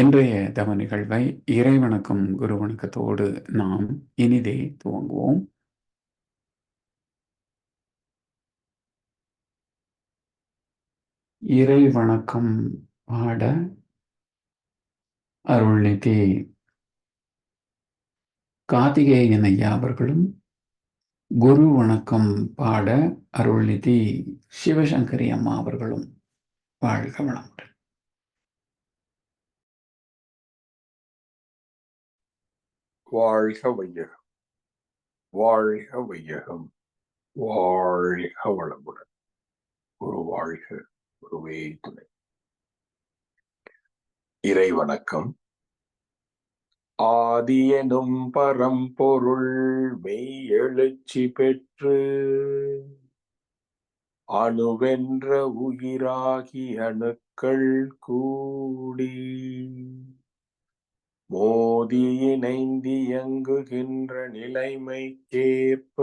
இன்றைய தவ நிகழ்வை இறைவணக்கம் குரு வணக்கத்தோடு நாம் இனிதே துவங்குவோம். இறை வணக்கம் பாட அருள்நிதி கார்த்திகேயன் ஐயா அவர்களும் குரு வணக்கம் பாட அருள்நிதி சிவசங்கரி அம்மா அவர்களும் வாழ்க வளமுடன். வாழ்க வையகம் வாழ்க வையகம் வாழ்க வளமுடன் ஒரு வாழ்க ஒருவே துணை இறை வணக்கம் ஆதியனும் பரம்பொருள் மெய் எழுச்சி பெற்று அணுவென்ற உயிராகி அணுக்கள் கூடி. மோதி இணைந்தியங்குகின்ற நிலைமைக்கேற்ப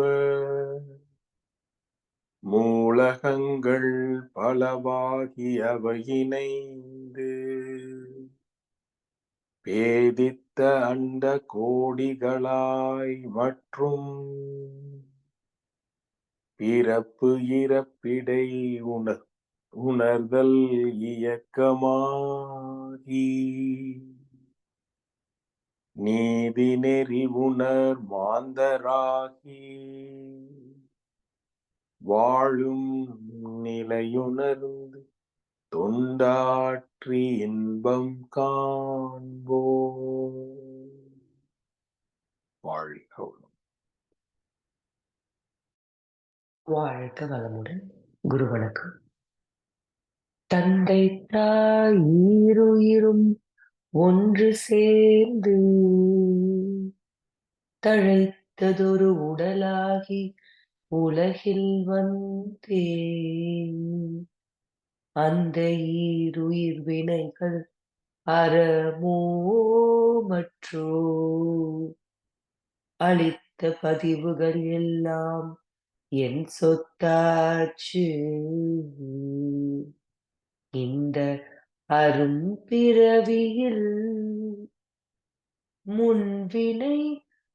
மூலகங்கள் பலவாகி அவையினைந்து பேதித்த அண்ட கோடிகளாய் மற்றும் பிறப்பு இறப்பிடை உணர் உணர்தல் இயக்கமாகி நீதி நெறி உணர் மாந்தராகி. வாழும் நிலையுணர்ந்து தொண்டாற்றி இன்பம் காண்போ வாழ்க வாழ்க வளமுடன். குரு வணக்கம் தந்தை தாய் ஈருயிரும் ஒன்று சேர்ந்து தழைத்ததொரு உடலாகி உலகில் வந்தே அந்த ஈருயிர் வினைகள் அறமோ மற்றோ அளித்த பதிவுகள் எல்லாம் என் சொத்தாச்சு. இந்த அரும் பிறவியில் முன்வினை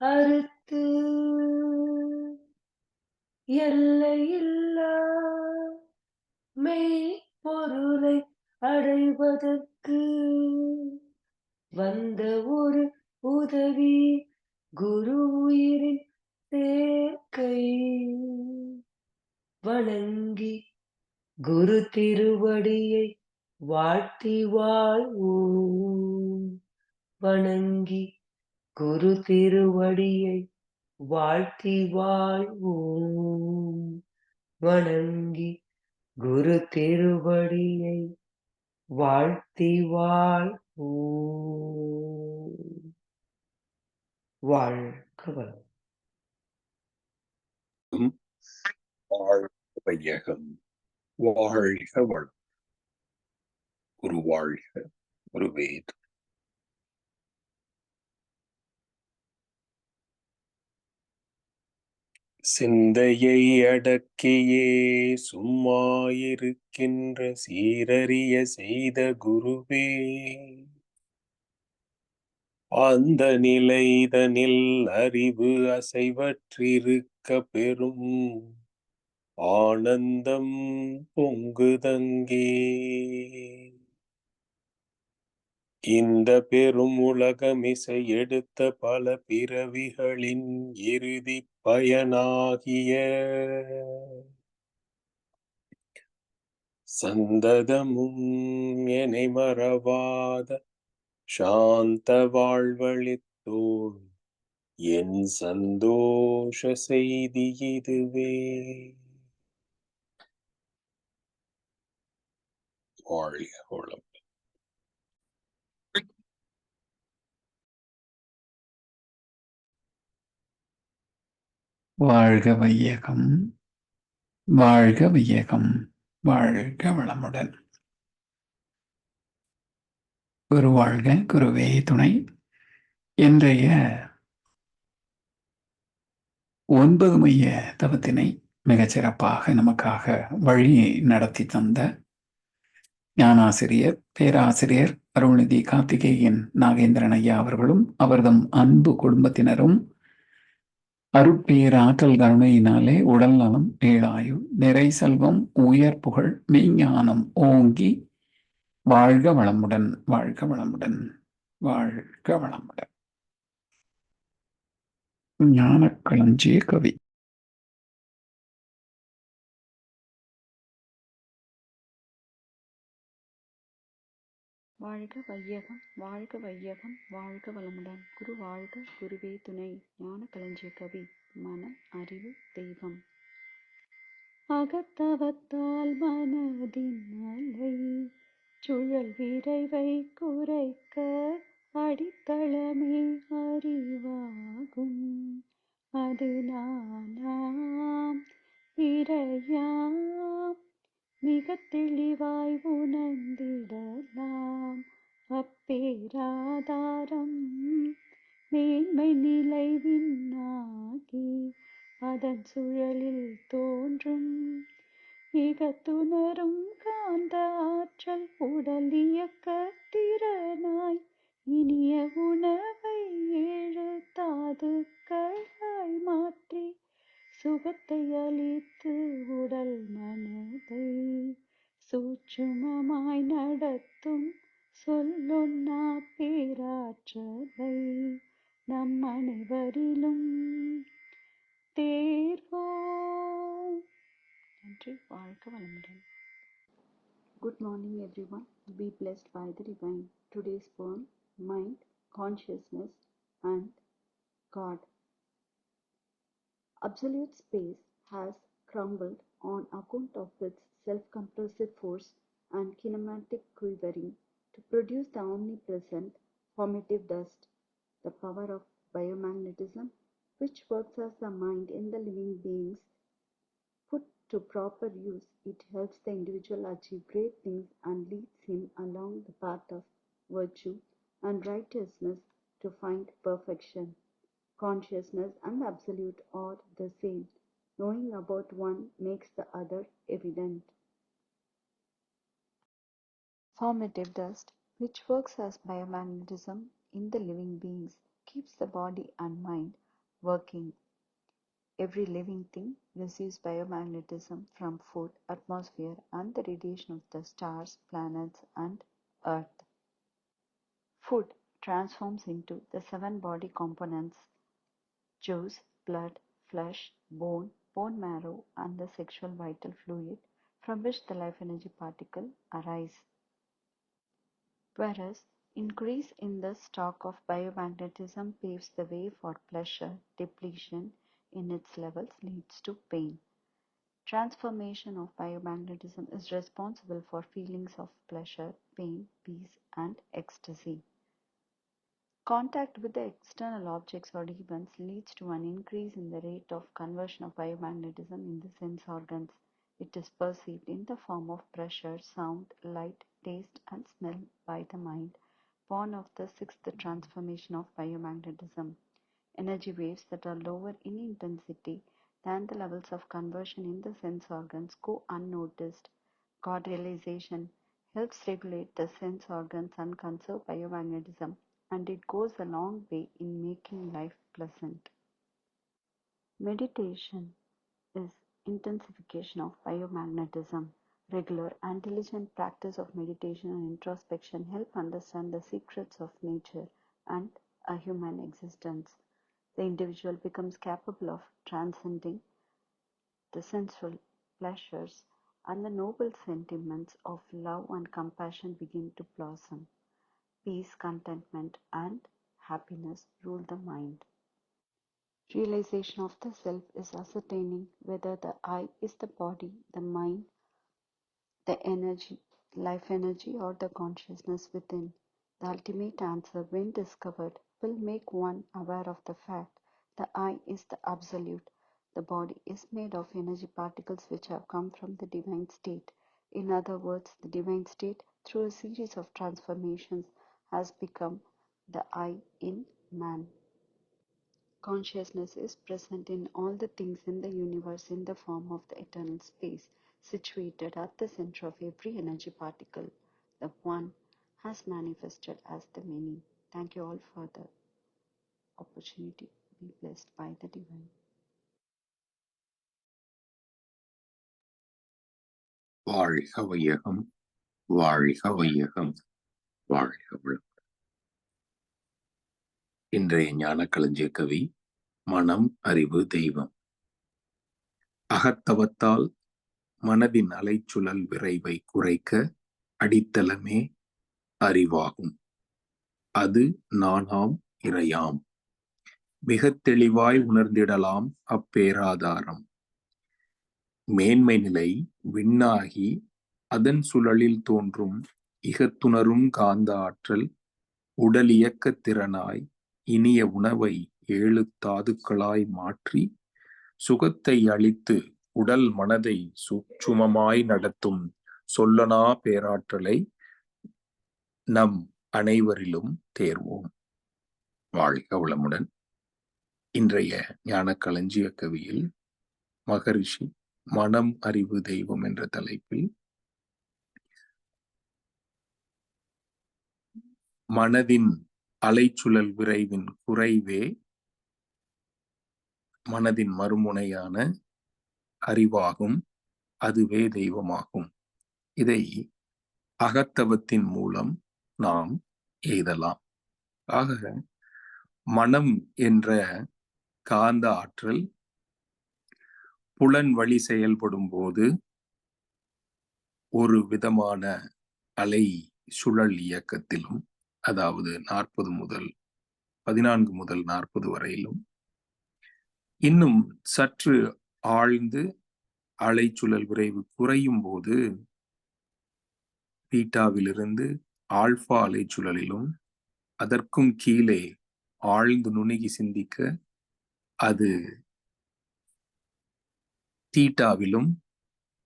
அறுத்து எல்லையில்லா மெய் பொருளை அடைவதற்கு வந்த ஒரு உதவி குரு உயிரின் சேர்க்கை வணங்கி குரு திருவடியை வாழ்த்தி வாழ்வோம் வணங்கி குரு திருவடியை வாழ்த்தி வாழ்வோம் வணங்கி குரு திருவடியை வாழ்த்தி வாழ்வோம் வாழ்க வளம் வாழ்க வையகம் வாழ்க வளம் ஒரு வாழ்க ஒரு வேது சிந்தையை அடக்கியே சும்மா இருக்கின்ற சீரறிய செய்த குருவே. அந்த நிலைதனில் அறிவு அசைவற்றிருக்க பெறும் ஆனந்தம் பொங்குதங்கே. இந்த பெரும் உலகமிசை எடுத்த பல பிறவிகளின் இறுதி பயனாகிய சந்ததமும் என்னை மறவாத சாந்த வாழ்வழித்தோள். என் சந்தோஷ செய்தி இதுவே. வாழ்க வாழ்க வையகம் வாழ்க வையகம் வாழ்க வளமுடன். குரு வாழ்க குருவே துணை. இன்றைய ஒன்பது மைய தவத்தினை மிகச்சிறப்பாக நமக்காக வழி நடத்தி தந்த ஞானாசிரியர் பேராசிரியர் அருள்நிதி கார்த்திகேயன் நாகேந்திரன் ஐயா அவர்களும் அவர்தம் அன்பு குடும்பத்தினரும் அருட்பேராற்றல் கருணையினாலே உடல் நலம் ஏழாயு நிறை செல்வம் உயர் புகழ் மெய்ஞானம் ஓங்கி வாழ்க வளமுடன் வாழ்க வளமுடன் வாழ்க வளமுடன். ஞானக்களஞ்சிய கவி. வாழ்க வையகம் வாழ்க வையகம் வாழ்க வளமுடன். குரு வாழ்க குருவே துணை. ஞான கலஞ்சிய கவி மனம் அறிவு தெய்வம். அகத்தவத்தால் மனதின் அலை சுழல் விரைவை குறைக்க அடித்தளமே அறிவாகும். அது நானாம் இறையாம் மிக தெளிவாய் உணர்ந்திடலாம். அப்பேராதாரம் மேன்மை நிலைவின்னாகி அதன் சுழலில் தோன்றும். மிக துணரும் காந்த ஆற்றல் உடல் இயக்க திறனாய் இனிய உணவை ஏழு தாதுக்களாய் மாற்றி சுகத்தை அளித்து உடல் மனதை சூட்சுமமாய் நடத்தும் சொல்லொன்னா பேராற்றலை நம் அனைவரிலும் தேர்வோம். நன்றி. வாழ்க வளமுடன். Good morning everyone be blessed by the divine today's phone mind consciousness and God Absolute space has crumbled on account of its self-compressive force and kinematic quivering to produce the omnipresent formative dust, the power of biomagnetism, which works as the mind in the living beings. Put to proper use, it helps the individual achieve great things and leads him along the path of virtue and righteousness to find perfection. Consciousness and absolute are the same. Knowing about one makes the other evident. Formative dust, which works as biomagnetism in the living beings, keeps the body and mind working. Every living thing receives biomagnetism from food, atmosphere, and the radiation of the stars, planets, and earth. Food transforms into the seven body components juice, blood, flesh, bone, bone marrow, and the sexual vital fluid from which the life energy particle arise. Whereas increase in the stock of biomagnetism paves the way for pleasure, depletion in its levels leads to pain. Transformation of biomagnetism is responsible for feelings of pleasure, pain, peace, and ecstasy. Contact with the external objects or events leads to an increase in the rate of conversion of biomagnetism in the sense organs. It is perceived in the form of pressure, sound, light, taste, and smell by the mind, born of the sixth transformation of biomagnetism. Energy waves that are lower in intensity than the levels of conversion in the sense organs go unnoticed. God realization helps regulate the sense organs and conserve biomagnetism and it goes a long way in making life pleasant. Meditation is intensification of biomagnetism. Regular and diligent practice of meditation and introspection help understand the secrets of nature and a human existence. The individual becomes capable of transcending the sensual pleasures and the noble sentiments of love and compassion begin to blossom. Peace, contentment, and happiness rule the mind. Realization of the self is ascertaining whether the I is the body, the mind, the energy, life energy, or the consciousness within. The ultimate answer, when discovered, will make one aware of the fact the I is the absolute. The body is made of energy particles which have come from the divine state. In other words, the divine state, through a series of transformations, has become the I in man. Consciousness is present in all the things in the universe in the form of the eternal space situated at the center of every energy particle. The one has manifested as the many. Thank you all for the opportunity. Be blessed by the divine. Varikavayaham, Varikavayaham. வாழ்க வளம் இன்றைய ஞானக்களஞ்சிய கவி மனம் அறிவு தெய்வம். அகத்தவத்தால் மனதின் அலைச்சுழல் விரைவை குறைக்க அடித்தளமே அறிவாகும். அது நானாம் இறையாம். மிகத் தெளிவாய் உணர்ந்திடலாம் அப்பேராதாரம். மேன்மை நிலை விண்ணாகி அதன் சுழலில் தோன்றும் இகத்துணரும் காந்த ஆற்றல் உடலியக்க திறனாய் இனிய உணவை ஏழு தாதுக்களாய் மாற்றி சுகத்தை அளித்து உடல் மனதை சூட்சுமமாய் நடத்தும் சொல்லனா பேராற்றலை நம் அனைவரிலும் தேர்வோம். வாழ்க வளமுடன். இன்றைய ஞான களஞ்சிய கவியில் மகரிஷி மனம் அறிவு தெய்வம் என்ற தலைப்பில் மனதின் அலைச்சுழல் விரைவின் குறைவே மனதின் மறுமுனையான அறிவாகும் அதுவே தெய்வமாகும். இதை அகத்தவத்தின் மூலம் நாம் எய்தலாம். ஆக மனம் என்ற காந்த ஆற்றல் புலன் வழி செயல்படும் போது ஒரு விதமான அலை சுழல் இயக்கத்திலும் அதாவது நாற்பது முதல் பதினான்கு முதல் நாற்பது வரையிலும். இன்னும் சற்று ஆழ்ந்து அலைச்சுழல் விரைவு குறையும் போது பீட்டாவிலிருந்து ஆல்பா அலைச்சுழலிலும் அதற்கும் கீழே ஆழ்ந்து நுணுகி சிந்திக்க அது தீட்டாவிலும்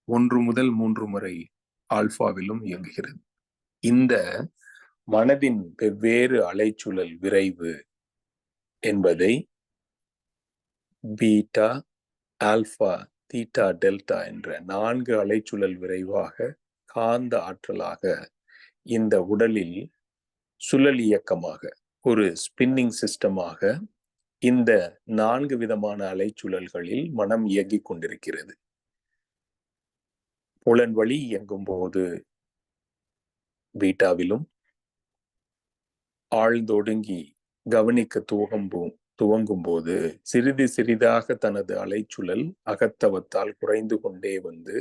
ஒன்று முதல் மூன்று முறை ஆல்பாவிலும் இயங்குகிறது. இந்த மனதின் வெவ்வேறு அலைச்சுழல் விரைவு என்பதை பீட்டா ஆல்பா தீட்டா டெல்டா என்ற நான்கு அலைச்சுழல் விரைவாக காந்த ஆற்றலாக இந்த உடலில் சுழல் இயக்கமாக ஒரு ஸ்பின்னிங் சிஸ்டமாக இந்த நான்கு விதமான அலைச்சுழல்களில் மனம் இயங்கிக் கொண்டிருக்கிறது. புலன் வழி இயங்கும் போது பீட்டாவிலும் ஆழ்ந்தொடுங்கி கவனிக்க துவங்கும் துவங்கும் போது சிறிது சிறிதாக தனது அலைச்சுழல் அகத்தவத்தால் குறைந்து கொண்டே வந்து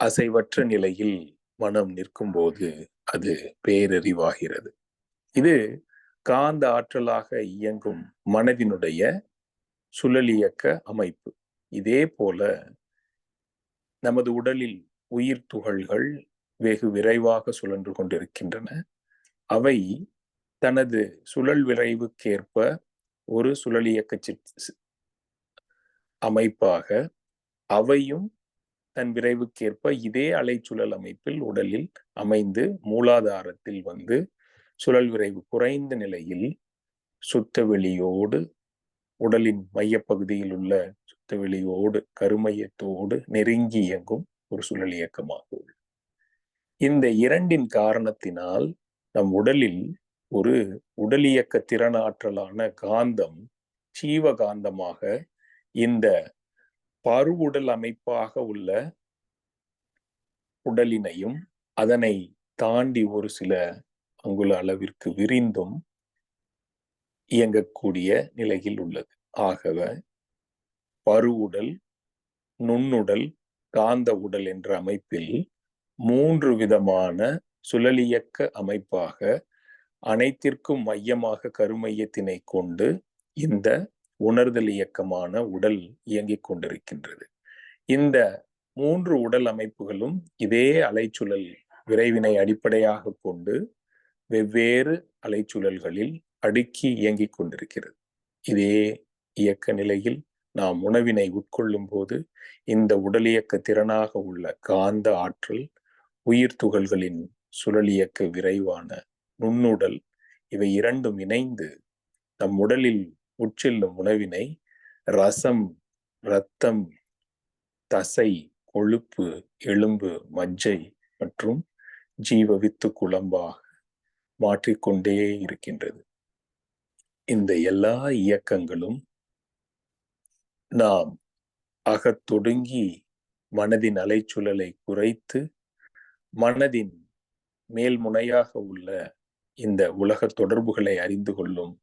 அசைவற்ற நிலையில் மனம் நிற்கும் போது அது பேரறிவாகிறது. இது காந்த ஆற்றலாக இயங்கும் மனதினுடைய சுழலியக்க அமைப்பு. இதே போல நமது உடலில் உயிர் துகள்கள் வெகு விரைவாக சுழன்று கொண்டிருக்கின்றன. அவை தனது சுழல் விரைவுக்கேற்ப ஒரு சுழலியக்க அமைப்பாக அவையும் தன் விரைவுக்கேற்ப இதே அலைச்சுழல் அமைப்பில் உடலில் அமைந்து மூலாதாரத்தில் வந்து சுழல் விரைவு குறைந்த நிலையில் சுத்த வெளியோடு உடலின் மையப்பகுதியில் உள்ள சுத்த வெளியோடு கருமையத்தோடு நெருங்கி இயங்கும் ஒரு சுழல் இயக்கமாகும் இந்த இரண்டின் காரணத்தினால் நம் உடலில் ஒரு உடலியக்க திறனாற்றலான காந்தம் ஜீவகாந்தமாக இந்த பருவுடல் அமைப்பாக உள்ள உடலினையும் அதனை தாண்டி ஒரு சில அங்குல அளவிற்கு விரிந்தும் இயங்கக்கூடிய நிலையில் உள்ளது. ஆகவே பருவுடல் நுண்ணுடல் காந்த உடல் என்ற அமைப்பில் மூன்று விதமான சுழலியக்க அமைப்பாக அனைத்திற்கும் மையமாக கருமையத்தினை கொண்டு இந்த உணர்தல் இயக்கமான உடல் இயங்கிக் கொண்டிருக்கின்றது. இந்த மூன்று உடல் அமைப்புகளும் இதே அலைச்சுழல் விரைவினை அடிப்படையாக கொண்டு வெவ்வேறு அலைச்சுழல்களில் அடுக்கி இயங்கிக் கொண்டிருக்கிறது. இதே இயக்க நிலையில் நாம் உணவினை உட்கொள்ளும் போது இந்த உடலியக்க திறனாக உள்ள காந்த ஆற்றல் உயிர் துகள்களின் சுழலியக்க விரைவான நுண்ணுடல் இவை இரண்டும் இணைந்து நம் உடலில் உட்செல்லும் உணவினை ரசம் இரத்தம் தசை கொழுப்பு எலும்பு மஜ்ஜை மற்றும் ஜீவ வித்து குழம்பாக மாற்றிக்கொண்டே இருக்கின்றது. இந்த எல்லா இயக்கங்களும் நாம் அகத்தொடுங்கி மனதின் அலைச்சுழலை குறைத்து மனதின் மேல் முனையாக உள்ள இந்த உலக தொடர்புகளை அறிந்து கொள்ளும்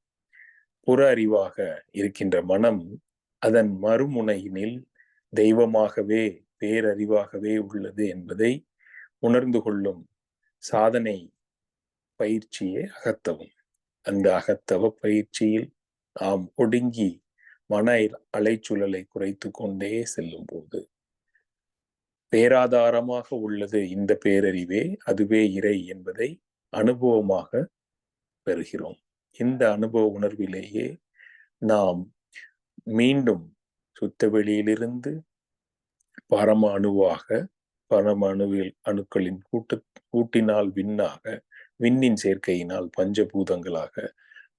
புற அறிவாக இருக்கின்ற மனம் அதன் மறுமுனையினில் தெய்வமாகவே பேரறிவாகவே உள்ளது என்பதை உணர்ந்து கொள்ளும் சாதனை பயிற்சியே அகத்தவம். அந்த அகத்தவ பயிற்சியில் நாம் ஒடுங்கி மன அலைச்சூழலை குறைத்து கொண்டே செல்லும் போது பேராதாரமாக உள்ளது இந்த பேரறிவே அதுவே இறை என்பதை அனுபவமாக பெறுகிறோம். இந்த அனுபவ உணர்விலேயே நாம் மீண்டும் சுத்த வெளியிலிருந்து பரம அணுவாக பரம அணுவில் அணுக்களின் கூட்டு கூட்டினால் விண்ணாக விண்ணின் சேர்க்கையினால் பஞ்சபூதங்களாக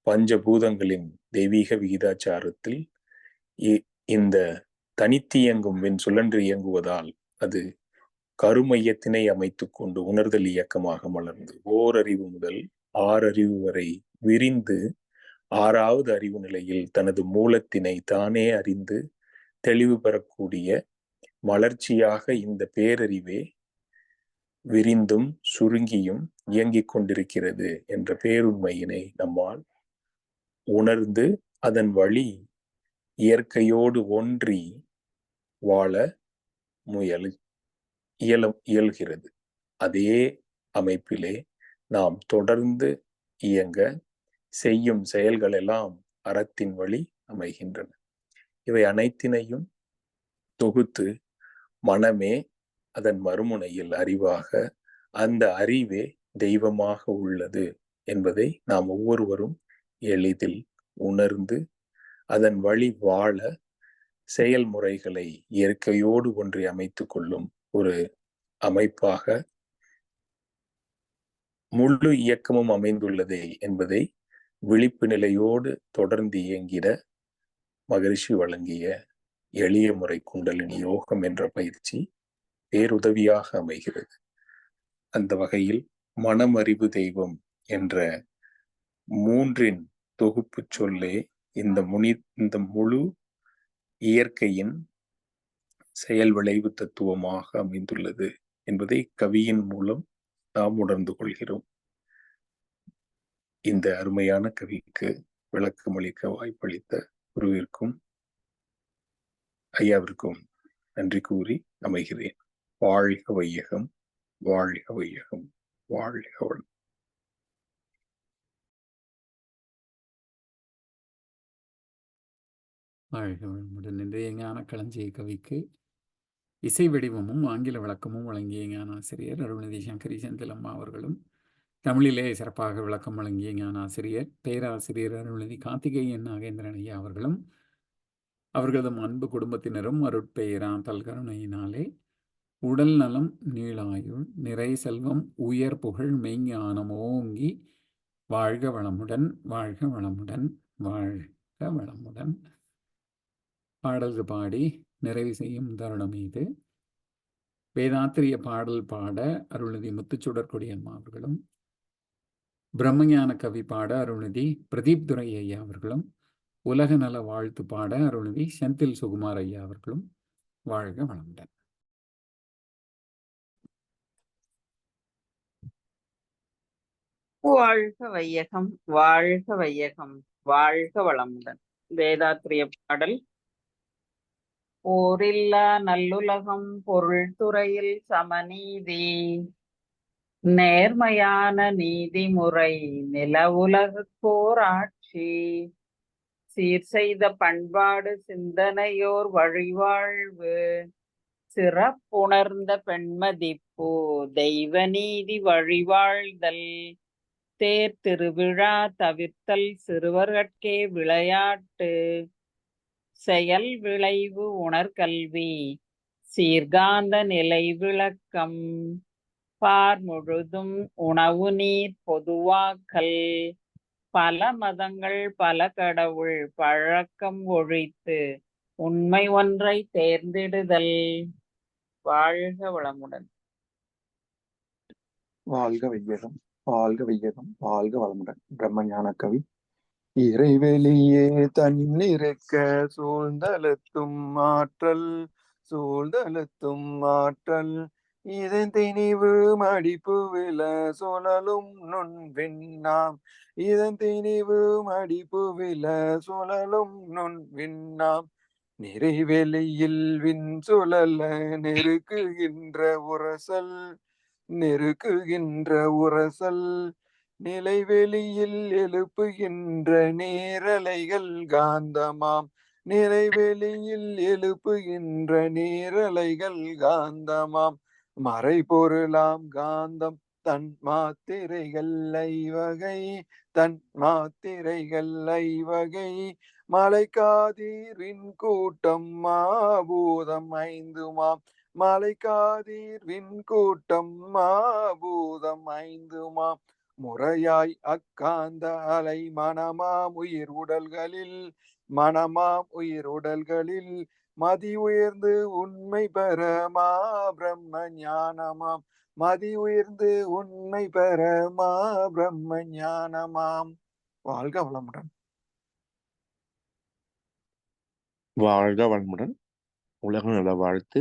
பஞ்சபூதங்களின் தெய்வீக விகிதாச்சாரத்தில் இந்த தனித்தியங்கும் விண் சுழன்று இயங்குவதால் அது கருமையத்தினை அமைத்து கொண்டு உணர்தல் இயக்கமாக மலர்ந்து ஓரறிவு முதல் ஆறறிவு வரை விரிந்து ஆறாவது அறிவு நிலையில் தனது மூலத்தினை தானே அறிந்து தெளிவு பெறக்கூடிய மலர்ச்சியாக இந்த பேரறிவே விரிந்தும் சுருங்கியும் இயங்கிக் கொண்டிருக்கிறது என்ற பேருண்மையினை நம்மால் உணர்ந்து அதன் வழி இயற்கையோடு ஒன்றி வாழ முயல் இயல இயல்கிறது. அதே அமைப்பிலே நாம் தொடர்ந்து இயங்க செய்யும் செயல்கள் எல்லாம் அறத்தின் வழி அமைகின்றன. இவை அனைத்தினையும் தொகுத்து மனமே அதன் மறுமுனையில் அறிவாக அந்த அறிவே தெய்வமாக உள்ளது என்பதை நாம் ஒவ்வொருவரும் எளிதில் உணர்ந்து அதன் வழி வாழ செயல்முறைகளை இயற்கையோடு ஒன்றி அமைத்து கொள்ளும் ஒரு அமைப்பாக முழு இயக்கமும் அமைந்துள்ளதே என்பதை விழிப்பு நிலையோடு தொடர்ந்து இயங்கிட மகரிஷி வழங்கிய எளிய முறை குண்டலினி யோகம் என்ற பயிற்சி பேருதவியாக அமைகிறது. அந்த வகையில் மனமறிவு தெய்வம் என்ற மூன்றின் தொகுப்பு சொல்லே இந்த முனி இந்த முழு இயற்கையின் செயல் விளைவு தத்துவமாக அமைந்துள்ளது என்பதை கவியின் மூலம் நாம் உணர்ந்து கொள்கிறோம். இந்த அருமையான கவிக்கு விளக்கமளிக்க வாய்ப்பளித்த குருவிற்கும் ஐயாவிற்கும் நன்றி கூறி அமைகிறேன். வாழ்க வையகம் வாழ்க வையகம் வாழ்க வளம். வாழ்க வளமுடன் இன்றைய ஞான களஞ்சிய கவிக்கு இசை வடிவமும் ஆங்கில விளக்கமும் வழங்கிய ஞானாசிரியர் அருள்நிதி சங்கரி செந்திலம்மா அவர்களும் தமிழிலே சிறப்பாக விளக்கம் வழங்கிய ஞானாசிரியர் பேராசிரியர் அருள்நிதி கார்த்திகேயன் நாகேந்திரன் ஐயா அவர்களும் அவர்களது அன்பு குடும்பத்தினரும் அருட்பெயரா பல்கருணையினாலே உடல் நலம் நீளாயுள் நிறை செல்வம் உயர் புகழ் மெய்ஞானம் ஓங்கி வாழ்க வளமுடன் வாழ்க வளமுடன் வாழ்க வளமுடன். பாடல்கள் பாடி நிறைவு செய்யும் தருணம் இது. வேதாத்திரிய பாடல் பாட அருள்நிதி முத்துச்சுடர்கொடியம்மா அவர்களும் பிரம்மஞான கவி பாட அருள்நிதி பிரதீப் துரை ஐயா அவர்களும் உலக நல வாழ்த்து பாட அருள்நிதி செந்தில் சுகுமார் ஐயா அவர்களும் வாழ்க வளமுடன். வாழ்க வையகம் வாழ்க வையகம் வாழ்க வளமுடன். வேதாத்திரிய பாடல் போரில்லா நல்லுலகம் பொருள் துறையில் சமநீதி நேர்மையான நீதிமுறை நில உலகுக்கோர் ஆட்சி சீர் செய்த பண்பாடு சிந்தனையோர் வழிவாழ்வு சிறப்புணர்ந்த பெண்மதிப்பு தெய்வ நீதி வழிவாழ்தல் தேர் திருவிழா தவிர்த்தல் சிறுவர்கட்கே விளையாட்டு செயல் விளைவு உணர்கல்வி சீர்காந்த நிலை விளக்கம் பார் முழுதும் உணவு நீர் பொதுவாக்கல் பல மதங்கள் பல கடவுள் பழக்கம் ஒழித்து உண்மை ஒன்றை தேர்ந்தெடுதல். வாழ்க வளமுடன். வாழ்க வையகம் வாழ்க வையகம் வாழ்க வளமுடன். பிரம்மஞான கவி இறைவெளியே தன்னிருக்க சூழ்ந்தலத்தும் ஆற்றல் சூழ்ந்தலத்தும் ஆற்றல். இதன் திணிவு மடிப்பு வில சுழலும் நுண்விண்ணாம் இதன் திணிவு மடிப்பு வில சுழலும் நுண்விண்ணாம் நிறைவெளியில் விண் சுழல நெருக்குகின்ற உரசல் நெருக்குகின்ற உரசல். நிலைவெளியில் எழுப்புகின்ற நேரலைகள் காந்தமாம். நிலைவெளியில் எழுப்புகின்ற நேரலைகள் காந்தமாம். மறைபொருளாம் காந்தம் தன் மாத்திரைகள் ஐவகை தன் மாத்திரைகள் ஐவகை. மலைக்காதீரின் கூட்டம் மாபூதம் ஐந்துமாம். மலைக்காதீர்வின் கூட்டம் மாபூதம் ஐந்துமாம். முறையாய் அக்காந்த அலை மனமாம் உயிர் உடல்களில் மனமாம் உயிர் உடல்களில். மதி உயர்ந்து உண்மை பெறமா பிரம்ம ஞானமாம். மதி உயர்ந்து உண்மை பெறமா பிரம்ம ஞானமாம். வாழ்க வளமுடன். வாழ்க வளமுடன். உலக நல வாழ்த்து.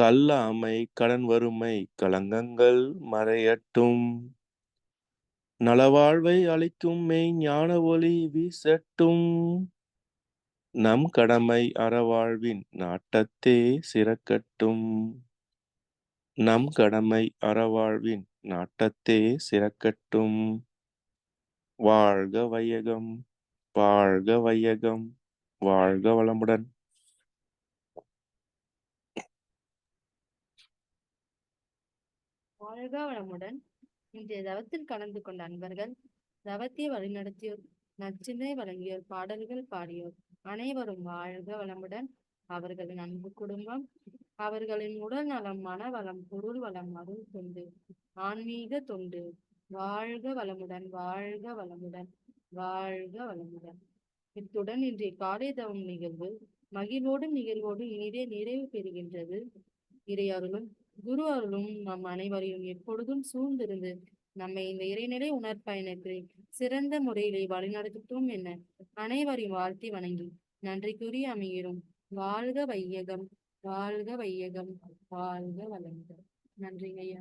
கல்லாமை கடன் வறுமை களங்கங்கள் மறையட்டும். நலவாழ்வை அளிக்கும் மெய் ஞான ஒளி வீசட்டும். நம் கடமை அறவாழ்வின் நாட்டத்தே சிறக்கட்டும். நம் கடமை அறவாழ்வின் நாட்டத்தே சிறக்கட்டும். வாழ்க வையகம் வாழ்க வையகம் வாழ்க வளமுடன். வாழ்க வளமுடன் இன்றைய தவத்தில் கலந்து கொண்ட அன்பர்கள் தவத்தை வழிநடத்தியோர் நச்சினை வழங்கியோர் பாடல்கள் பாடியோர் அனைவரும் வாழ்க வளமுடன் அவர்களின் அன்பு குடும்பம் அவர்களின் உடல் நலம் மன வளம் பொருள் வளம் அருள் தொண்டு ஆன்மீக தொண்டு. வாழ்க வளமுடன் வாழ்க வளமுடன் வாழ்க வளமுடன் இத்துடன் இன்றைய காலை தவம் நிகழ்வு மகிழ்வோடும் நிகழ்வோடும் இனிதே நிறைவு பெறுகின்றது. இறையருளும் குரு அருளும் நம் அனைவரையும் எப்பொழுதும் சூழ்ந்திருந்து நம்மை இந்த இறைநிலை உணர்பயணத்தை சிறந்த முறையிலே வழிநடத்தும் என அனைவரையும் வாழ்த்தி வணங்கி நன்றி கூறி அமைகிறோம். வாழ்க வையகம் வாழ்க வையகம் வாழ்க வளமுடன். நன்றி ஐயா.